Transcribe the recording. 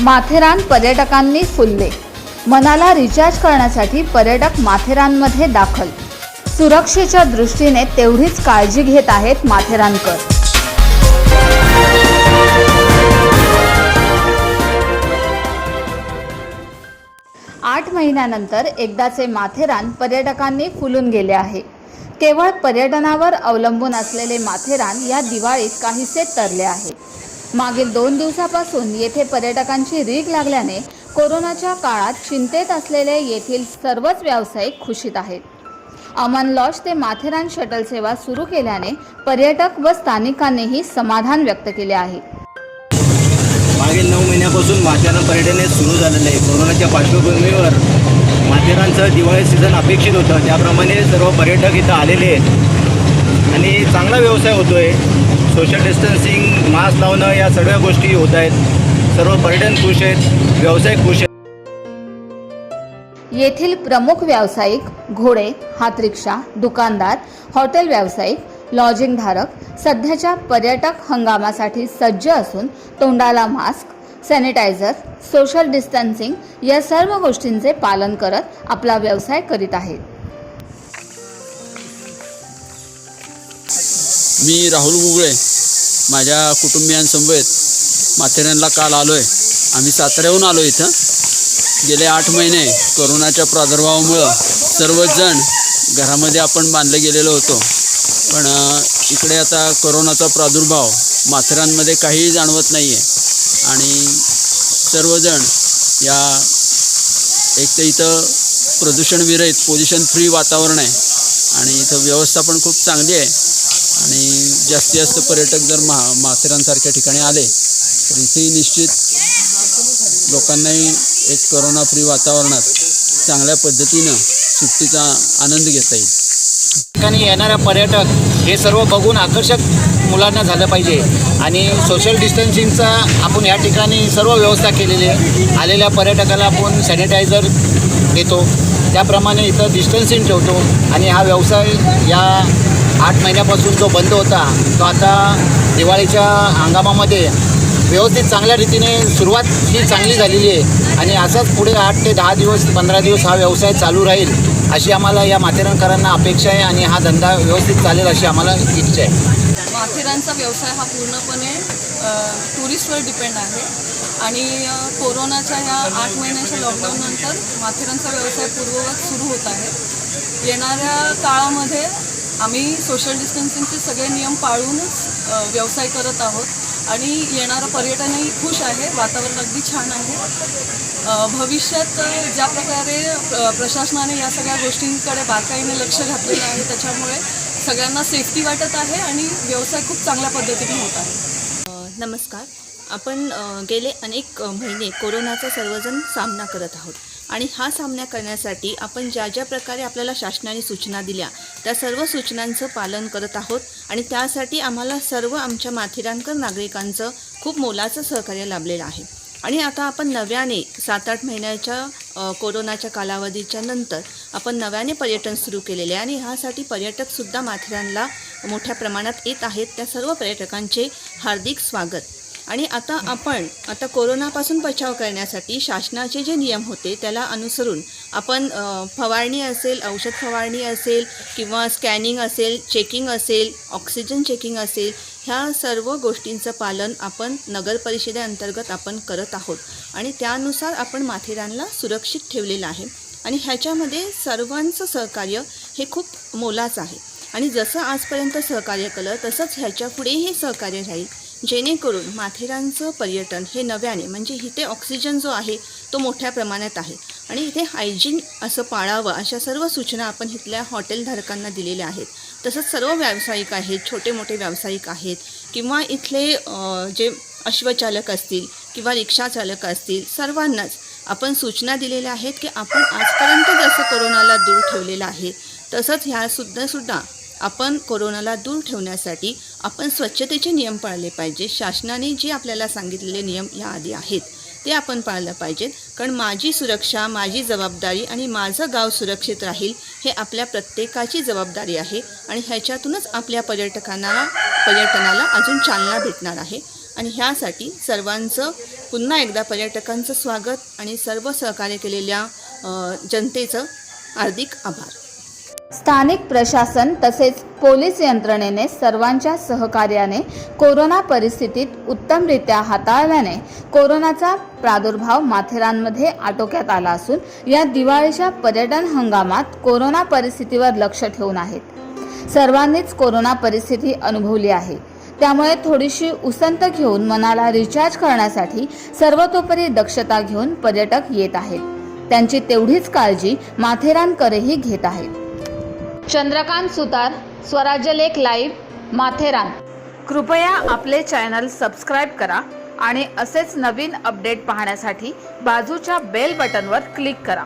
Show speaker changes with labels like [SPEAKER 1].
[SPEAKER 1] माथेरान पर्यटकांनी फुलले. मनाला रिचार्ज करण्यासाठी पर्यटक माथेरानमध्ये दाखल. सुरक्षेच्या दृष्टीने तेवढीच काळजी घेत आहेत माथेरानकर. आठ महिन्यानंतर एकदाचे माथेरान पर्यटकांनी फुलून गेले आहे. केवळ पर्यटनावर अवलंबून असलेले माथेरान या दिवाळीत काहीसे तरले आहे. मागील दोन दिवसापासून येथे पर्यटकांची रीग लागल्याने कोरोनाच्या काळात चिंतेत असलेले येथील सर्वच व्यावसायिक खुशीत आहेत. अमन लॉज ते माथेरान शटल सेवा सुरू केल्याने पर्यटक व स्थानिकांनीही समाधान व्यक्त केले आहे.
[SPEAKER 2] मागील नऊ महिन्यापासून माथेरान पर्यटन हे सुरू झालेलं आहे. कोरोनाच्या पार्श्वभूमीवर माथेरानचं दिवाळी सीझन अपेक्षित होतं. त्याप्रमाणे सर्व पर्यटक इथं आलेले आहेत. आणि चांगला व्यवसाय होतो आहे सोशल डिस्टन्सिंग मास्क लावणं या सगळ्या गोष्टी होत आहेत. सर्व पर्यटन खुश आहेत व्यवसाय खुश आहेत.
[SPEAKER 1] येथील प्रमुख व्यावसायिक घोडे हातरिक्षा दुकानदार हॉटेल व्यावसायिक लॉजिंग धारक सध्याच्या पर्यटक हंगामासाठी सज्ज असून तोंडाला मास्क सॅनिटायझर सोशल डिस्टन्सिंग या सर्व गोष्टींचे पालन करत आपला व्यवसाय करीत आहेत.
[SPEAKER 3] मी राहुल गुगळे. माझ्या कुटुंबियांसमवेत माथेरानला काल आलो आहे आम्ही साताऱ्याहून आलो इथं. गेले आठ महिने करोनाच्या प्रादुर्भावामुळं सर्वजण घरामध्ये आपण बांधले गेलेलो होतो. पण इकडे आता करोनाचा प्रादुर्भाव माथेरानमध्ये काहीही जाणवत नाही आहे आणि सर्वजण या एक तर इथं प्रदूषणविरहित पोल्युशन फ्री वातावरण आहे. आणि इथं व्यवस्था पण खूप चांगली आहे. आणि जास्तीत जास्त पर्यटक जर मा माथेरानसारख्या ठिकाणी आले तर इथेही निश्चित लोकांनाही एक करोना फ्री वातावरणात चांगल्या पद्धतीनं सुट्टीचा आनंद घेता येईल.
[SPEAKER 4] ठिकाणी येणारा पर्यटक हे सर्व बघून आकर्षक मुलांना झालं पाहिजे आणि सोशल डिस्टन्सिंगचा आपण या ठिकाणी सर्व व्यवस्था केलेली आहे. आलेल्या पर्यटकाला आपण सॅनिटायझर देतो. त्याप्रमाणे इथं डिस्टन्सिंग ठेवतो आणि हा व्यवसाय या आठ महिन्यापासून जो बंद होता तो आता दिवाळीच्या हंगामामध्ये व्यवस्थित चांगल्या रीतीने सुरुवात ही चांगली झालेली आहे. आणि असाच पुढे आठ ते दहा दिवस पंधरा दिवस हा व्यवसाय चालू राहील अशी आम्हाला या माथेरानकरांना अपेक्षा आहे आणि हा धंदा व्यवस्थित चालेल अशी आम्हाला इच्छा आहे.
[SPEAKER 5] माथेरानचा व्यवसाय हा पूर्णपणे टुरिस्टवर डिपेंड आहे. आणि कोरोनाच्या ह्या आठ महिन्याच्या लॉकडाऊननंतर माथेरानचा व्यवसाय पूर्ववत सुरू होत आहे. येणाऱ्या काळामध्ये आम्ही सोशल डिस्टन्सिंगचे सगळे नियम पाळूनच व्यवसाय करत आहोत. आणि येणारं पर्यटनही खुश आहे वातावरण अगदी छान आहे. भविष्यात ज्या प्रकारे प्रशासनाने या सगळ्या गोष्टींकडे बारकाईने लक्ष घातलेलं आहे त्याच्यामुळे सगळ्यांना सेफ्टी वाटत आहे आणि व्यवसाय खूप चांगल्या पद्धतीने होत आहे.
[SPEAKER 6] नमस्कार. आपण गेले अनेक महिने कोरोनाचा सर्वजण सामना करत आहोत. आणि हा सामना करण्यासाठी आपण ज्या ज्या प्रकारे आपल्याला शासनाने सूचना दिल्या त्या सर्व सूचनांचं पालन करत आहोत आणि त्यासाठी आम्हाला सर्व आमच्या माथेरानकर नागरिकांचं खूप मोलाचं सहकार्य लाभलेलं आहे. आणि आता आपण नव्याने सात आठ महिन्याच्या कोरोनाच्या कालावधीच्या नंतर आपण नव्याने पर्यटन सुरू केलेले आहे आणि ह्यासाठी पर्यटकसुद्धा माथेरानला मोठ्या प्रमाणात येत आहेत. त्या सर्व पर्यटकांचे हार्दिक स्वागत. आणि आता आपण आता कोरोनापासून बचाव करण्यासाठी शासनाचे जे नियम होते त्याला अनुसरून आपण फवारणी असेल औषध फवारणी असेल किंवा स्कॅनिंग असेल चेकिंग असेल ऑक्सिजन चेकिंग असेल ह्या सर्व गोष्टींचं पालन आपण नगर परिषदेअंतर्गत आपण करत आहोत. आणि त्यानुसार आपण माथेरानला सुरक्षित ठेवलेलं आहे. आणि ह्याच्यामध्ये सर्वांचं सहकार्य हे खूप मोलाचं आहे. आणि जसं आजपर्यंत सहकार्य केलं तसंच ह्याच्या पुढेही सहकार्य राहील. जेणेकरून माथेरानचं पर्यटन हे नव्याने म्हणजे इथे ऑक्सिजन जो आहे तो मोठ्या प्रमाणात आहे. आणि इथे हायजीन असं पाळावं अशा सर्व सूचना आपण इथल्या हॉटेलधारकांना दिलेल्या आहेत. तसंच सर्व व्यावसायिक आहेत छोटे मोठे व्यावसायिक आहेत किंवा इथले जे अश्वचालक असतील किंवा रिक्षाचालक असतील सर्वांनाच आपण सूचना दिलेल्या आहेत की आपण आजपर्यंत जसं कोरोनाला दूर ठेवलेलं आहे तसंच ह्यासुद्धा सुद्धा आपण कोरोनाला दूर ठेवण्यासाठी आपण स्वच्छतेचे नियम पाळले पाहिजे शासनाने जे आपल्याला सांगितलेले नियम याआधी आहेत ते आपण पाळलं पाहिजेत. कारण माझी सुरक्षा माझी जबाबदारी आणि माझं गाव सुरक्षित राहील हे आपल्या प्रत्येकाची जबाबदारी आहे आणि ह्याच्यातूनच आपल्या पर्यटकांना पर्यटनाला अजून चालना भेटणार आहे. आणि ह्यासाठी सर्वांचं पुन्हा एकदा पर्यटकांचं स्वागत आणि सर्व सहकार्य केलेल्या जनतेचं हार्दिक आभार.
[SPEAKER 1] स्थानिक प्रशासन तसेच पोलीस यंत्रणेने सर्वांच्या सहकार्याने कोरोना परिस्थितीत उत्तमरित्या हाताळल्याने कोरोनाचा प्रादुर्भाव माथेरानमध्ये आटोक्यात आला असून या दिवाळीच्या पर्यटन हंगामात कोरोना परिस्थितीवर लक्ष ठेवून आहेत. सर्वांनीच कोरोना परिस्थिती अनुभवली आहे. त्यामुळे थोडीशी उसंत घेऊन मनाला रिचार्ज करण्यासाठी सर्वतोपरी दक्षता घेऊन पर्यटक येत आहेत. त्यांची तेवढीच काळजी माथेरानकरही घेत आहेत. चंद्रकांत सुतार स्वराज्य लेख लाईव्ह माथेरान. कृपया आपले चॅनल सबस्क्राईब करा आणि असेच नवीन अपडेट पाहण्यासाठी बाजूच्या बेल बटनवर क्लिक करा.